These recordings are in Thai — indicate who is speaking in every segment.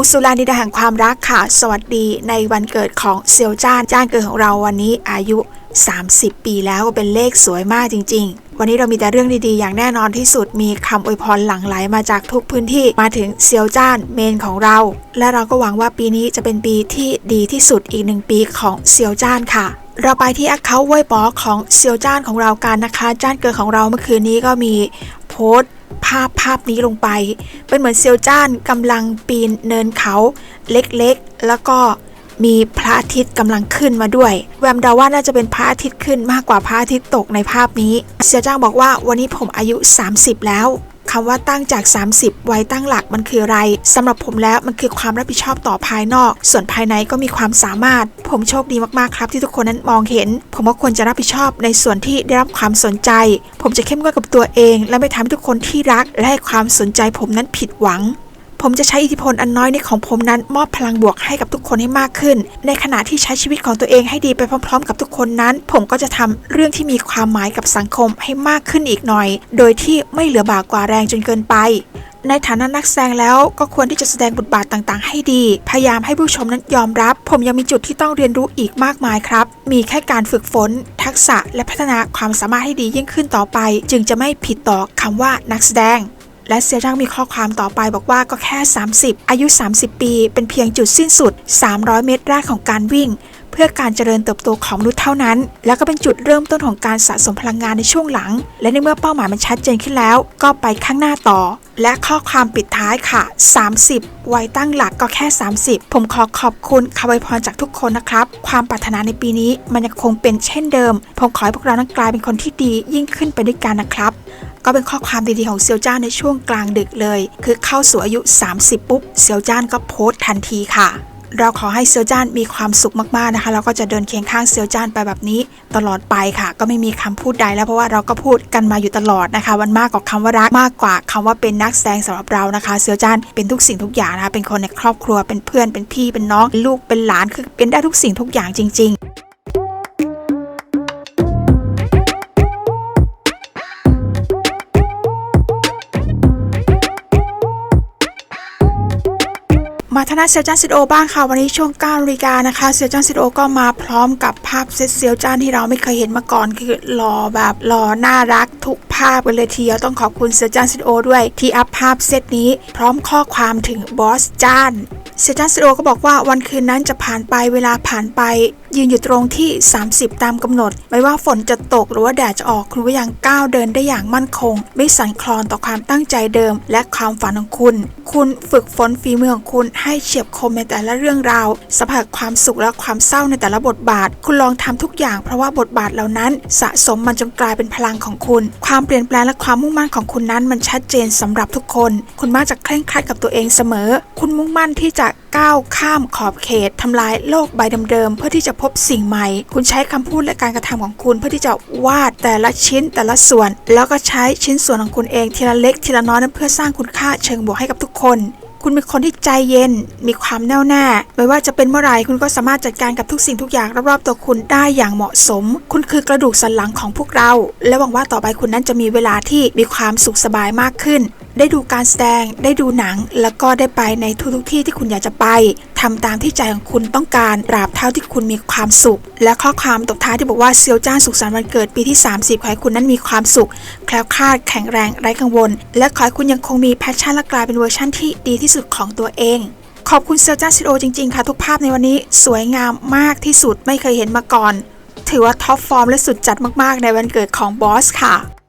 Speaker 1: งสุรานิดาแห่งความรักค่ะ สวัสดีในวันเกิดของเซียวจ้านจ้านเกิดของเราวันนี้อายุ 30 ปีแล้วเป็นเลขสวยมากจริง ๆวันนี้เรามีแต่เรื่องดีๆ อย่างแน่นอนที่สุด มีคำอวยพรหลั่งไหลมาจากทุกพื้นที่ มาถึงเซียวจ้านเมนของเรา และเราก็หวังว่าปีนี้จะเป็นปีที่ดีที่สุดอีกหนึ่งปีของเซียวจ้านค่ะ เราไปที่แอคเคาท์ว่ยปอของเซียวจ้านของเรากันนะคะ จ้านเกิดของเราเมื่อคืนนี้ก็มีโพสต์ ภาพภาพนี้ลงไป เป็นเหมือนเซียวจ้านกำลังปีนเนินเขาเล็กๆ แล้วก็มีพระอาทิตย์กำลังขึ้นมาด้วย แวมเดาว่าน่าจะเป็นพระอาทิตย์ขึ้นมากกว่าพระอาทิตย์ตกในภาพนี้ เซียวจ้างบอกว่าวันนี้ผมอายุ 30 แล้ว คำว่าตั้งจาก 30 ไว้ตั้งหลักมันคืออะไรสำหรับผมแล้วมันคือความรับผิดชอบต่อภายนอก ส่วนภายในก็มีความสามารถ ผมโชคดีมากๆครับ ที่ทุกคนนั้นมองเห็น ผมก็ควรจะรับผิดชอบในส่วนที่ได้รับความสนใจ ผมจะเข้มงวดกับตัวเอง และไม่ทำให้ทุกคนที่รักและให้ความสนใจผมนั้นผิดหวัง ผมจะใช้อิทธิพลอันน้อยนิดของผมนั้นมอบพลังบวกให้กับทุกคนให้มากขึ้น ในขณะที่ใช้ชีวิตของตัวเองให้ดีไปพร้อม ๆ กับทุกคนนั้น ผมก็จะทำเรื่องที่มีความหมายกับสังคมให้มากขึ้นอีกหน่อย โดยที่ไม่เหลือบากกว่าแรงจนเกินไปในฐานะนักแสดงแล้วก็ควรที่จะแสดงบทบาทต่างๆ ให้ดี พยายามให้ผู้ชมนั้นยอมรับ ผมยังมีจุดที่ต้องเรียนรู้อีกมากมายครับ มีแค่การฝึกฝน ทักษะและพัฒนาความสามารถให้ดียิ่งขึ้นต่อไป จึงจะไม่ผิดต่อคำว่านักแสดง และเซียจังมีข้อความต่อไปบอกว่าก็แค่ 30 อายุ 30 ปี เป็นเพียงจุดสิ้นสุด 300 เมตรแรกของการวิ่ง เพื่อการเจริญเติบโตของมนุษย์เท่านั้น แล้วก็เป็นจุดเริ่มต้นของการสะสมพลังงานในช่วงหลัง และในเมื่อเป้าหมายมันชัดเจนขึ้นแล้ว ก็ไปข้างหน้าต่อ และข้อความปิดท้ายค่ะ 30 วัยตั้งหลักก็แค่ 30 ผมขอขอบคุณคำอวยพรจากทุกคนนะครับ ความปรารถนาในปีนี้มันยังคงเป็นเช่นเดิม ผมขอให้พวกเรานั้นกลายเป็นคนที่ดียิ่งขึ้นไปด้วยกันนะครับ ก็เป็นข้อความดีๆของเซียวจ้านในช่วงกลางดึกเลย คือเข้าสู่อายุ 30 ปุ๊บเซียวจ้านก็โพสต์ทันทีค่ะ เราขอให้เซียวจ้านมีความสุขมากๆนะคะ เราก็จะเดินเคียงข้างเซียวจ้านไปแบบนี้ตลอดไปค่ะ ก็ไม่มีคำพูดใดแล้วเพราะว่าเราก็พูดกันมาอยู่ตลอดนะคะมันมากกว่าคำว่ารักมากกว่าคำว่าเป็นนักแสดงสำหรับเรานะคะ เซียวจ้านเป็นทุกสิ่งทุกอย่างนะคะเป็นคนในครอบครัวเป็นเพื่อนเป็นพี่เป็นน้อง ลูกเป็นหลานคือเป็นได้ทุกสิ่งทุกอย่างจริง ๆ มาทนาเซียวจ้านซิโอบ้างค่ะ วันนี้ช่วง9นาฬิกานะคะเซียวจ้านซิโอก็มาพร้อมกับภาพเซตเซียวจ้านที่เราไม่เคยเห็นมาก่อน คือหล่อแบบหล่อน่ารักทุกภาพกันเลยทีเดียวต้องขอบคุณเซียวจ้านซิโอด้วยที่อัพภาพเซตนี้ พร้อมข้อความถึงบอสจ้านเซียวจันซิโอก็บอกว่าวันคืนนั้นจะผ่านไปเวลาผ่านไป ยืนอยู่ตรงที่ 30 ตามกำหนด ไม่ว่าฝนจะตกหรือว่าแดดจะออกคุณก็ยังก้าวเดินได้อย่างมั่นคง ไม่สั่นคลอนต่อความตั้งใจเดิม และความฝันของคุณ คุณฝึกฝนฝีมือของคุณให้เฉียบคมในแต่ละเรื่องราวสัมผัสความสุขและความเศร้าในแต่ละบทบาท คุณลองทำทุกอย่างเพราะว่าบทบาทเหล่านั้น สะสมมันจนกลายเป็นพลังของคุณ ความเปลี่ยนแปลงและความมุ่งมั่นของคุณนั้นมันชัดเจนสำหรับทุกคน คุณมักจะเคร่งครัดกับตัวเองเสมอ คุณมุ่งมั่นที่จะ ก้าวข้ามขอบเขตทำลายโลกใบเดิมๆเพื่อที่จะพบสิ่งใหม่ คุณใช้คำพูดและการกระทำของคุณ เพื่อที่จะวาดแต่ละชิ้นแต่ละส่วน แล้วก็ใช้ชิ้นส่วนของคุณเองทีละเล็กทีละน้อยนั้นเพื่อสร้างคุณค่าเชิงบวกให้กับทุกคนคุณเป็นคนที่ใจเย็น มีความแน่วแน่ ไม่ว่าจะเป็นเมื่อไรคุณก็สามารถจัดการกับทุกสิ่งทุกอย่างรอบๆตัวคุณได้อย่างเหมาะสม คุณคือกระดูกสันหลังของพวกเรา และหวังว่าต่อไปคุณนั้นจะมีเวลาที่มีความสุขสบายมากขึ้น ได้ดูการแสดง ได้ดูหนัง แล้วก็ได้ไปในทุกๆที่ที่คุณอยากจะไปทำตามที่ใจของคุณต้องการตราบเท่าที่คุณมีความสุข และข้อความตบท้ายที่บอกว่าเซียวจ้านสุขสันต์วันเกิดปีที่ 30 ขอให้คุณนั้นมีความสุข แคล้วคลาดแข็งแรงไร้กังวล และขอให้คุณยังคงมีแพชชั่นและกลายเป็นเวอร์ชั่นที่ดีที่สุดของตัวเองขอบคุณเซียวจ้านซิโอจริง ๆ ค่ะ ทุกภาพในวันนี้สวยงามมากที่สุดไม่เคยเห็นมาก่อน ถือว่าท็อปฟอร์มและสุดจัดมาก ๆ ในวันเกิดของบอสค่ะ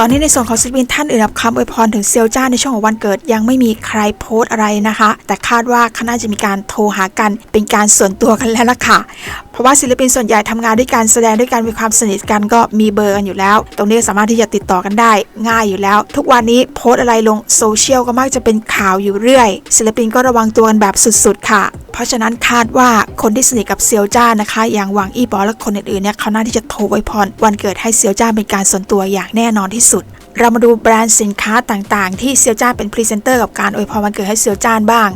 Speaker 1: ตอนนี้ในส่วนของศิลปินท่านอื่นรับคำอวยพรถึงเซียวจ้าในช่วงของวันเกิด ยังไม่มีใครโพสต์อะไรนะคะ แต่คาดว่าเขาน่าจะมีการโทรหากันเป็นการส่วนตัวกันแล้วล่ะค่ะ เพราะว่าศิลปินส่วนใหญ่ทำงานด้วยกันแสดงด้วยกันมีความสนิทกันก็มีเบอร์กันอยู่แล้ว ตรงนี้สามารถที่จะติดต่อกันได้ง่ายอยู่แล้ว ทุกวันนี้โพสอะไรลงโซเชียลก็มักจะเป็นข่าวอยู่เรื่อย ศิลปินก็ระวังตัวกันแบบสุดๆ ค่ะ เพราะฉะนั้นคาดว่าคนที่สนิทกับเซียวจ้านะคะ อย่างหวังอี้ปอและคนอื่นๆเนี่ยเขาน่าที่จะโทรไวพรวันเกิดให้เซียวจ้าเป็นการส่วนตัวอย่างแน่นอนที่สุดเรามาดูแบรนด์สินค้าต่างๆ ที่เซียวจ้าเป็นพรีเซนเตอร์กับการอวยพรวันเกิดให้เซียวจ้านบ้าง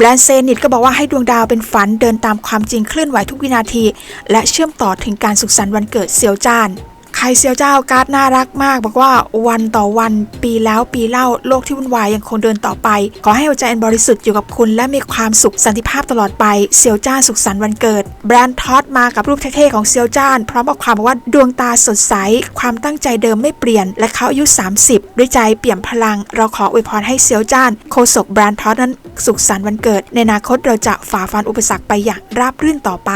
Speaker 1: แบรนด์เซนิตก็บอกว่าให้ดวงดาวเป็นฝันเดินตามความจริงเคลื่อนไหวทุกวินาที และเชื่อมต่อถึงการสุขสันต์วันเกิดเซียวจ้าน ใครเซียวเจ้าการ์ดน่ารักมาก บอกว่าวันต่อวันปีแล้วปีเล่าโลกที่วุ่นวายยังคงเดินต่อไป ขอให้หัวใจอันบริสุทธิ์อยู่กับคุณและมีความสุขสันติภาพตลอดไปเซียวจ้านสุขสันต์วันเกิด แบรนด์ท็อตมากับรูปเท่ๆของเซียวจ้าน พร้อมกับความบอกว่าดวงตาสดใส ความตั้งใจเดิมไม่เปลี่ยน และเขาอายุ 30 ด้วยใจเปี่ยมพลัง เราขออวยพรให้เซียวจ้านโคศกแบรนด์ท็อตนั้นสุขสันต์วันเกิด ในอนาคตเราจะฝ่าฟันอุปสรรคไปอย่างราบรื่นต่อไป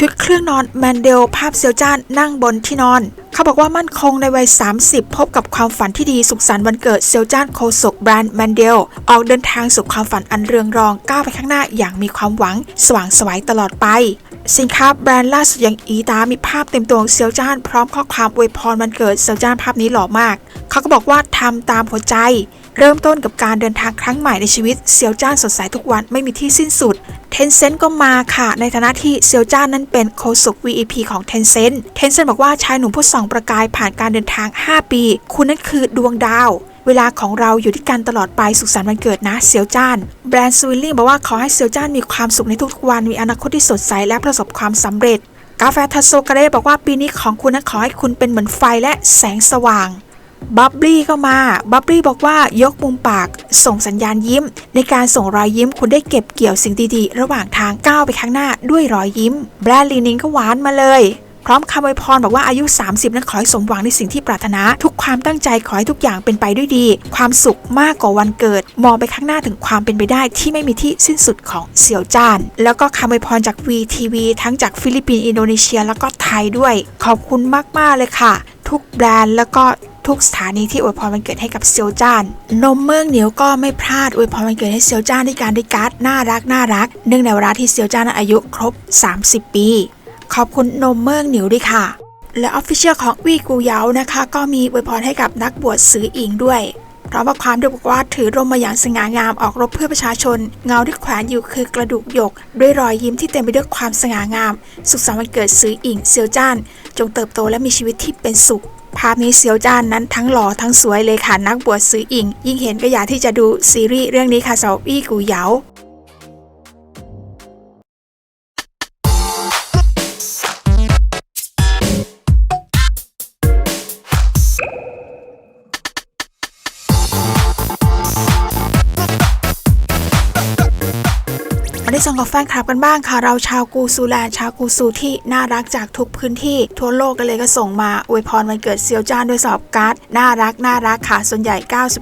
Speaker 1: ชุดเครื่องนอนแมนเดลภาพเซียวจ้านนั่งบนที่นอน เขาบอกว่ามั่นคงในวัย 30 พบกับความฝันที่ดีสุขสันต์วันเกิดเซียวจ้านโคศกแบรนด์แมนเดลออกเดินทางสู่ความฝันอันเรืองรองก้าวไปข้างหน้าอย่างมีความหวัง สว่างไสวยตลอดไป สินค้าแบรนด์ล่าสุดอย่างอีตา มีภาพเต็มตัวของเซียวจ้านพร้อมข้อความอวยพรวันเกิดเซียวจ้านภาพนี้หล่อมาก เขาก็บอกว่าทำตามหัวใจ เริ่มต้นกับการเดินทางครั้งใหม่ในชีวิตเซียวจ้านสดใสทุกวันไม่มีที่สิ้นสุดเทนเซ็นต์ก็มาค่ะ ในฐานะที่เซียวจ้านนั้นเป็นโคศก VEP ของเทนเซ็นต์เทนเซ็นต์บอกว่าชายหนุ่มผู้ส่องประกายผ่านการเดินทาง 5 ปี คุณนั้นคือดวงดาวเวลาของเราอยู่ที่กันตลอดไปสุขสันต์วันเกิดนะเซียวจ้าน แบรนด์สวิลลิ่งบอกว่าขอให้เซียวจ้านมีความสุขในทุกๆวันมีอนาคตที่สดใสและประสบความสำเร็จ กาแฟทัสโซกาเร่บอกว่าปีนี้ของคุณนั้นขอให้คุณเป็นเหมือนไฟและแสงสว่าง บับบี้ก็มา บับบี้บอกว่ายกมุมปากส่งสัญญาณยิ้ม ในการส่งรอยยิ้มคุณได้เก็บเกี่ยวสิ่งดีๆ ระหว่างทางก้าวไปข้างหน้าด้วยรอยยิ้ม แบรนด์ลีนิงก็หวานมาเลยพร้อมคำอวยพรบอกว่าอายุ 30 นั้นขอให้สมหวังในสิ่งที่ปรารถนา ทุกความตั้งใจขอให้ทุกอย่างเป็นไปด้วยดี ความสุขมากกว่าวันเกิด มองไปข้างหน้าถึงความเป็นไปได้ที่ไม่มีที่สิ้นสุดของเสี่ยวจ้าน แล้วก็คำอวยพรจาก VTV ทั้งจากฟิลิปปินส์อินโดนีเซีย แล้วก็ไทยด้วย ขอบคุณมาก ๆ เลยค่ะ ทุกแบรนด์แล้วก็ ทุกสถานีที่อวยพรวันเกิดให้กับเซียวจ้าน นมเมืองเหนียวก็ไม่พลาดอวยพรวันเกิดให้เซียวจ้านด้วยการได้การ์ดน่ารักน่ารักเนื่องในเวลาที่เซียวจ้านอายุครบ 30 ปี ขอบคุณนมเมืองเหนียวด้วยค่ะ และออฟฟิเชียลของวีกูเยานะคะ ก็มีอวยพรให้กับนักบวชซื้ออิงด้วยพร้อมกับความด้วยบอกว่าถือร่มมาอย่างสง่างามออกรบเพื่อประชาชน เงาที่แขวนอยู่คือกระดูกหยก ด้วยรอยยิ้มที่เต็มไปด้วยความสง่างาม สุขสันต์วันเกิดซื้ออิงเซียวจ้าน จงเติบโตและมีชีวิตที่เป็นสุข ภาพนี้เซียวจ้านนั้นทั้งหล่อทั้งสวยเลยค่ะนักบวชซื้ออิง ยิ่งเห็นก็อยากที่จะดูซีรีส์เรื่องนี้ค่ะสาวอี้กูเหยา ได้ส่งกับแฟนคลับกันบ้างค่ะ เราชาวกูซูแลนด์ชาวกูซูที่น่ารักจากทุกพื้นที่ ทั่วโลกกันเลยก็ส่งมาอวยพรวันเกิดเซียวจ้านด้วยสอบการ์ดน่ารักน่ารักค่ะ ส่วนใหญ่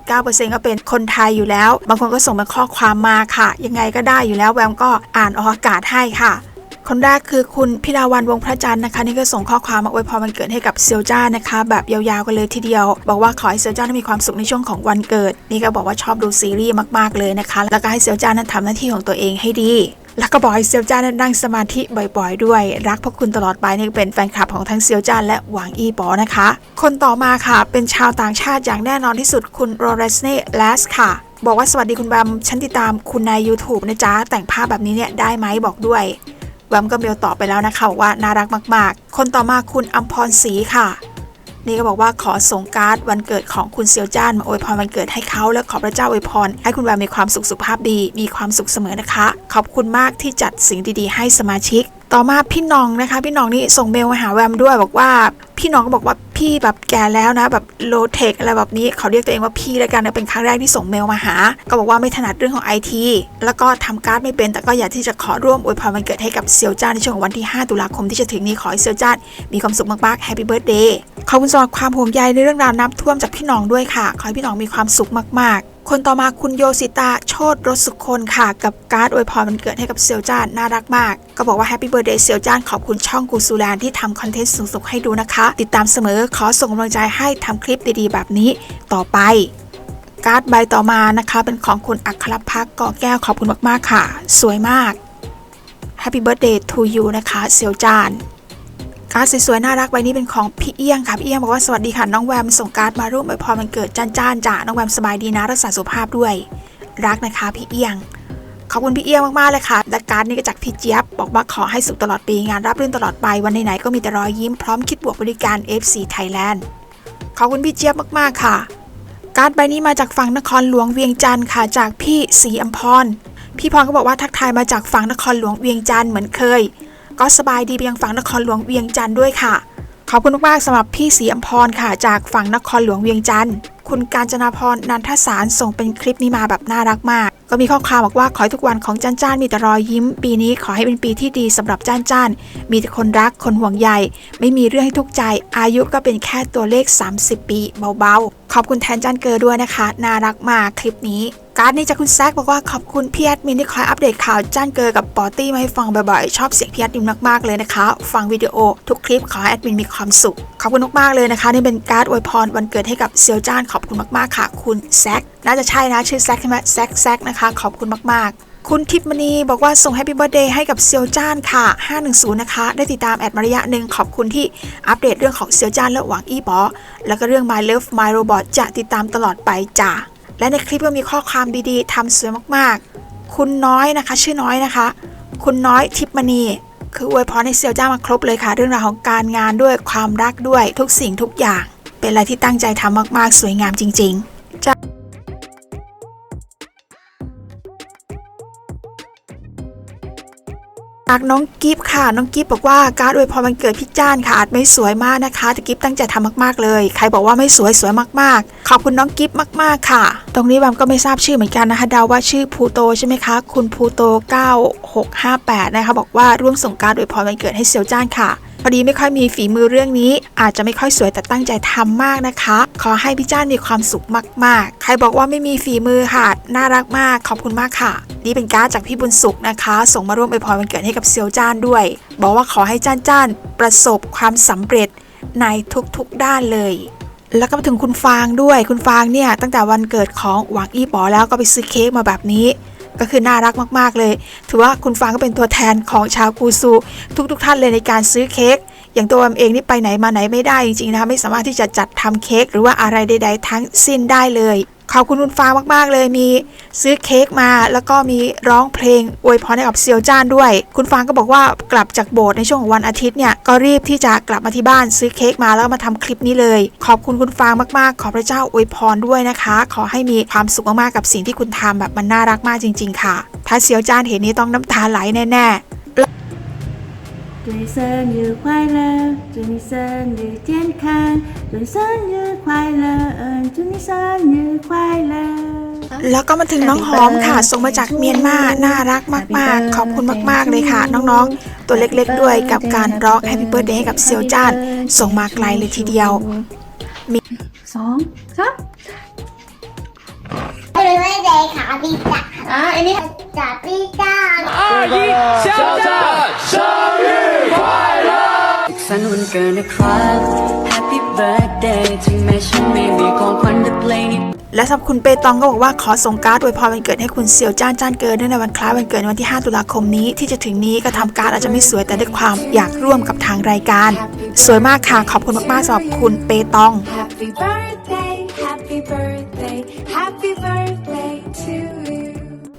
Speaker 1: 99%ก็เป็นคนไทยอยู่แล้ว บางคนก็ส่งเป็นข้อความมาค่ะ ยังไงก็ได้อยู่แล้วแวมก็อ่านออกอากาศให้ค่ะ คนแรกคือคุณพิลาวันวงพระจันทร์นะคะ นี่ก็ส่งข้อความมาอวยพรวันเกิดให้กับเซียวจ้านะคะ แบบยาวๆกันเลยทีเดียว บอกว่าขอให้เซียวจ้านั้นมีความสุขในช่วงของวันเกิด นี่ก็บอกว่าชอบดูซีรีส์มากๆเลยนะคะ แล้วก็ให้เซียวจ้านั้นทำหน้าที่ของตัวเองให้ดีแล้วก็บอกให้เซียวจ้านั้นนั่งสมาธิบ่อยๆ ด้วย รักพวกคุณตลอดไปนี่เป็นแฟนคลับของทั้งเซียวจ้าและหวังอีปอนะคะ คนต่อมาค่ะ เป็นชาวต่างชาติอย่างแน่นอนที่สุดคุณโรเรสเน่แลสค่ะ บอกว่าสวัสดีคุณแบมฉันติดตามคุณใน YouTube นะจ๊ะแต่งภาพแบบนี้เนี่ยได้ไหมบอกด้วย แวมก็เมลตอบไปแล้วนะคะบอกว่าน่ารักมาก ๆ คนต่อมาคุณอัมพรศรีค่ะ นี่ก็บอกว่าขอส่งการ์ดวันเกิดของคุณเซียวจ้านมาอวยพรวันเกิดให้เขาและขอพระเจ้าอวยพร ให้คุณแวมมีความสุขสุขภาพดี มีความสุขเสมอนะคะ ขอบคุณมากที่จัดสิ่งดีๆ ให้สมาชิก ต่อมาพี่น้องนะคะ พี่น้องนี่ส่งเมลมาหาแวมด้วยบอกว่า พี่น้องก็บอกว่า พี่แบบแก่แล้วนะแบบโลเทคอะไรแบบนี้เขาเรียกตัวเองว่าพี่แล้วกันนะเป็นครั้งแรกที่ส่งเมลมาหา ก็บอกว่าไม่ถนัดเรื่องของไอทีแล้วก็ทำการ์ดไม่เป็นแต่ก็อยากที่จะขอร่วมอวยพรวันเกิดให้กับเซียวจ้าในช่วงวันที่ 5 ตุลาคมที่จะถึงนี้ขอให้เซียวจ้ามีความสุขมากๆแฮปปี้เบิร์ดเดย์ขอบคุณสำหรับความห่วงใยในเรื่องราวน้ำท่วมจากพี่น้องด้วยค่ะ ขอให้พี่น้องมีความสุขมากๆ คนต่อมาคุณโยสิตาโชตรสุคนค่ะ กับการ์ดอวยพรวันเกิดให้กับเซียวจ้านน่ารักมาก ก็บอกว่าแฮปปี้เบิร์เดย์เซียวจ้านขอบคุณช่องกูซูแลนที่ทำคอนเทนต์สุขๆให้ดูนะคะ ติดตามเสมอขอส่งกำลังใจให้ทำคลิปดีๆ แบบนี้ต่อไปการ์ดใบต่อมานะคะ เป็นของคุณอัครพักก่อแก้วขอบคุณมากๆค่ะ สวยมาก Happy Birthday to you นะคะเซียวจาน การ์ดสวยๆน่ารักใบนี้เป็นของพี่เอี้ยงค่ะพี่เอี้ยงบอกว่าสวัสดีค่ะน้องแวมส่งการ์ดมาร่วมอวยพรมันเกิดจ้านจ้านจ้าน้องแวมสบายดีนะรักษาสุขภาพด้วย รักนะคะพี่เอี้ยงขอบคุณพี่เอี้ยงมากๆเลยค่ะและการ์ดนี้ก็จากพี่เจี๊ยบบอกว่าขอให้สุขตลอดปีงานรับรื่นตลอดไปวันไหนๆก็มีแต่รอยยิ้มพร้อมคิดบวกบริการ FC Thailand ขอบคุณพี่เจี๊ยบมากๆค่ะ การ์ดใบนี้มาจากฝั่งนครหลวงเวียงจันทร์ค่ะจากพี่สีอัมพรพี่พรก็บอกว่าทักทายมาจากฝั่งนครหลวงเวียงจันทร์เหมือนเคย ก็สบายดีไปยังฝั่งนครหลวงเวียงจันทร์ด้วยค่ะ ขอบคุณมากๆสำหรับพี่สีอมพรค่ะ จากฝั่งนครหลวงเวียงจันทร์คุณการจนาพรนันทสารส่งเป็นคลิปนี้มาแบบน่ารักมาก ก็มีข้อความบอกว่าขอให้ทุกวันของจ้านจ้านมีแต่รอยยิ้ม ปีนี้ขอให้เป็นปีที่ดีสำหรับจ้านจ้านมีแต่คนรักคนห่วงใยไม่มีเรื่องให้ทุกข์ใจ อายุก็เป็นแค่ตัวเลข 30 ปีเบาๆ ขอบคุณแทนจ้านเกอด้วยนะคะ น่ารักมากคลิปนี้ การ์ดนี้จากคุณแซกบอกว่าขอบคุณพี่แอดมินที่คอยอัปเดตข่าวจ้านเกอกับปอตี้มาให้ฟังบ่อยๆ ชอบเสียงพี่แอดมินมากๆเลยนะคะ ฟังวิดีโอทุกคลิปขอแอดมินมีความสุข ขอบคุณมากๆเลยนะคะนี่เป็นการ์ดอวยพรวันเกิดให้กับเซียวจ้านขอบคุณมากๆค่ะ คุณแซกน่าจะใช่นะชื่อแซกใช่ไหมแซกแซกนะคะ ขอบคุณมากๆ คุณทิพมณีบอกว่าส่งแฮปปี้เบ t ร์ a เดย์ให้กับเซียวจ้านค่ะ 510 นะคะ ได้ติดตามแอดมาระยะหนึ่งขอบคุณที่อัปเดตเรื่องของเซียวจ้านและหวังอี้บอแล้วก็เรื่อง My Love My Robot จะติดตามตลอดไปจ้าและในคลิปก็มีข้อความดีๆทำสวยมากๆ คุณน้อยนะคะ ชื่อน้อยนะคะ คุณน้อยทิพมณีคืออวยพรให้เซียวจ้ามาครบเลยค่ะ เรื่องราวของการงานด้วยความรักด้วยทุกสิ่งทุกอย่าง เป็นอะไรที่ตั้งใจทำมากๆ สวยงามจริง ๆ จากน้องกิฟค่ะ น้องกิฟบอกว่าการ์ดอวยพรวันเกิดพี่จ้านค่ะอาจไม่สวยมากนะคะ แต่กิฟตั้งใจทำมากๆเลย ใครบอกว่าไม่สวยสวยมากๆ ขอบคุณน้องกิฟมากๆค่ะ ตรงนี้แวมก็ไม่ทราบชื่อเหมือนกันนะคะเดาว่าชื่อภูโตใช่ไหมคะ คุณภูโต 9658 นะคะบอกว่าร่วมส่งการ์ดอวยพรวันเกิดให้เซียวจ้านค่ะพอดีไม่ค่อยมีฝีมือเรื่องนี้ อาจจะไม่ค่อยสวยแต่ตั้งใจทำมากนะคะ ขอให้พี่จ้านมีความสุขมาก ๆ ใครบอกว่าไม่มีฝีมือค่ะ น่ารักมาก ขอบคุณมากค่ะ นี่เป็นการ์ดจากพี่บุญสุขนะคะ ส่งมาร่วมอวยพรวันเกิดให้กับเซียวจ้านด้วย บอกว่าขอให้จ้านจ้านประสบความสำเร็จในทุกๆด้านเลย แล้วก็มาถึงคุณฟางด้วย คุณฟางเนี่ยตั้งแต่วันเกิดของหวังอี้ป๋อแล้วก็ไปซื้อเค้กมาแบบนี้ ก็คือน่ารักมากๆเลย ถือว่าคุณฟางก็เป็นตัวแทนของชาวกูซู ทุกๆท่านเลยในการซื้อเค้กอย่างตัวแอมเองนี่ไปไหนมาไหนไม่ได้จริงๆนะคะไม่สามารถที่จะจัดทำเค้กหรือว่าอะไรใด ๆ ทั้งสิ้นได้เลย ขอบคุณคุณฟางมากๆเลยมีซื้อเค้กมา แล้วก็มีร้องเพลงอวยพรให้กับเซียวจ้านด้วย คุณฟางก็บอกว่ากลับจากโบสถ์ในช่วงของวันอาทิตย์เนี่ยก็รีบที่จะกลับมาที่บ้านซื้อเค้กมาแล้วมาทำคลิปนี้เลย ขอบคุณคุณฟางมากๆ ขอพระเจ้าอวยพรด้วยนะคะ ขอให้มีความสุขมากๆกับสิ่งที่คุณทำแบบมันน่ารักมากจริง ๆ ค่ะ ถ้าเซียวจ้านเห็นนี้ต้องน้ำตาไหลแน่ๆ
Speaker 2: 祝你生日快乐，祝你生日健康，祝你生日快乐，祝你生日快乐。
Speaker 1: แล้วก็มาถึงน้องหอมค่ะ ส่งมาจากเมียนมา น่ารักมาก ๆ ขอบคุณมาก ๆ เลยค่ะ น้องๆ ตัวเล็ก ๆ ด้วยกับการร้อง Happy Birthday ให้กับเซียวจ้าน ส่งมาไกลเลยทีเดียว
Speaker 2: สองสาม
Speaker 3: ไม่ได้เลยค่ะพี่จ๋า
Speaker 2: อ่ะอันนี้
Speaker 3: จ๋าพี่จ๋า
Speaker 4: 肖战生日快乐！
Speaker 5: สันวันเกิดนะครับ Happy birthday ถึงแม้ฉันไม่มีของขวัญแต่เพลงนี้
Speaker 1: และสำหรับคุณเปตองก็บอกว่าขอส่งการ์ดอวยพรวันเกิดให้คุณเซียวจ้านจ้านเกินเนื่องในวันคล้ายวันเกิดในวันที่ 5 ตุลาคมนี้ ที่จะถึงนี้ก็ทำการ์ดอาจจะไม่สวยแต่ด้วยความอยากร่วมกับทางรายการ สวยมากค่ะ ขอบคุณมากๆสำหรับคุณเปตอง
Speaker 6: Happy birthday, happy birthday,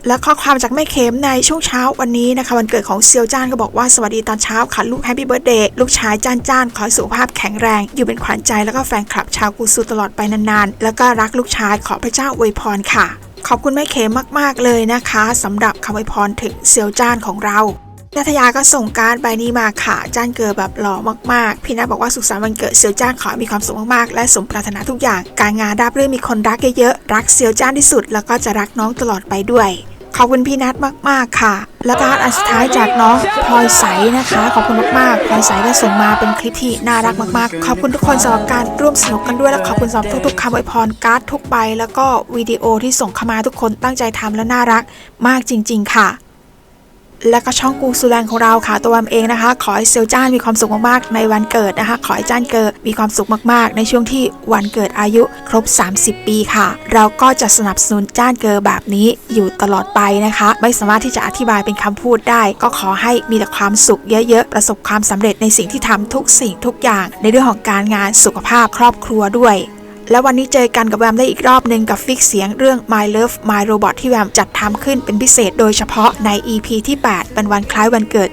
Speaker 1: และข้อความจากแม่เข็มในช่วงเช้าวันนี้นะคะ วันเกิดของเซียวจ้านก็บอกว่าสวัสดีตอนเช้าค่ะลูกแฮปปี้เบิร์ดเดย์ลูกชายจ้านจ้านขอสุขภาพแข็งแรง อยู่เป็นขวัญใจแล้วก็แฟนคลับชาวกูซูตลอดไปนานๆ แล้วก็รักลูกชายขอพระเจ้าอวยพรค่ะ ขอบคุณแม่เข็มมากๆเลยนะคะสำหรับคำอวยพรถึงเซียวจ้านของเรานัทยาก็ส่งการ์ดใบนี้มาค่ะ จ้านเกิดแบบหล่อมากๆ พี่นัทบอกว่าสุขสันต์วันเกิดเซียวจ้านขอมีความสุขมากๆ และสมปรารถนาทุกอย่าง การงานราบรื่นมีคนรักเยอะๆ รักเซียวจ้านที่สุด แล้วก็จะรักน้องตลอดไปด้วย ขอบคุณพี่นัทมาก ๆ ค่ะ แล้วการดอันสุดท้ายจากน้องพลอยใสนะคะ ขอบคุณมากๆพลอยใสก็ส่งมาเป็นคลิปที่น่ารักมากๆ ขอบคุณทุกคนสำหรับการร่วมสนุกกันด้วยและขอบคุณสำหรับทุกๆคำอวยพรการ์ดทุกใบแล้วก็วิดีโอที่ส่งเข้ามาทุกคนตั้งใจทำและน่ารักมากจริง ๆ ค่ะ และก็ช่องกูซูแลนของเราค่ะตัวแอมเองนะคะ ขอให้เซียวจ้านมีความสุขมากๆ ในวันเกิดนะคะ ขอให้จ้านเกิดมีความสุขมากๆ ในช่วงที่วันเกิดอายุครบ 30 ปีค่ะ เราก็จะสนับสนุนจ้านเกิดแบบนี้อยู่ตลอดไปนะคะ ไม่สามารถที่จะอธิบายเป็นคำพูดได้ ก็ขอให้มีแต่ความสุขเยอะๆ ประสบความสำเร็จในสิ่งที่ทำทุกสิ่งทุกอย่าง ในเรื่องของการงานสุขภาพครอบครัวด้วย และวันนี้เจอกันกับแวมได้อีกรอบหนึ่งกับฟิกเสียงเรื่อง My Love My Robot ที่แวมจัดทำขึ้นเป็นพิเศษโดยเฉพาะใน EP ที่ 8 เป็นวันคล้ายวันเกิด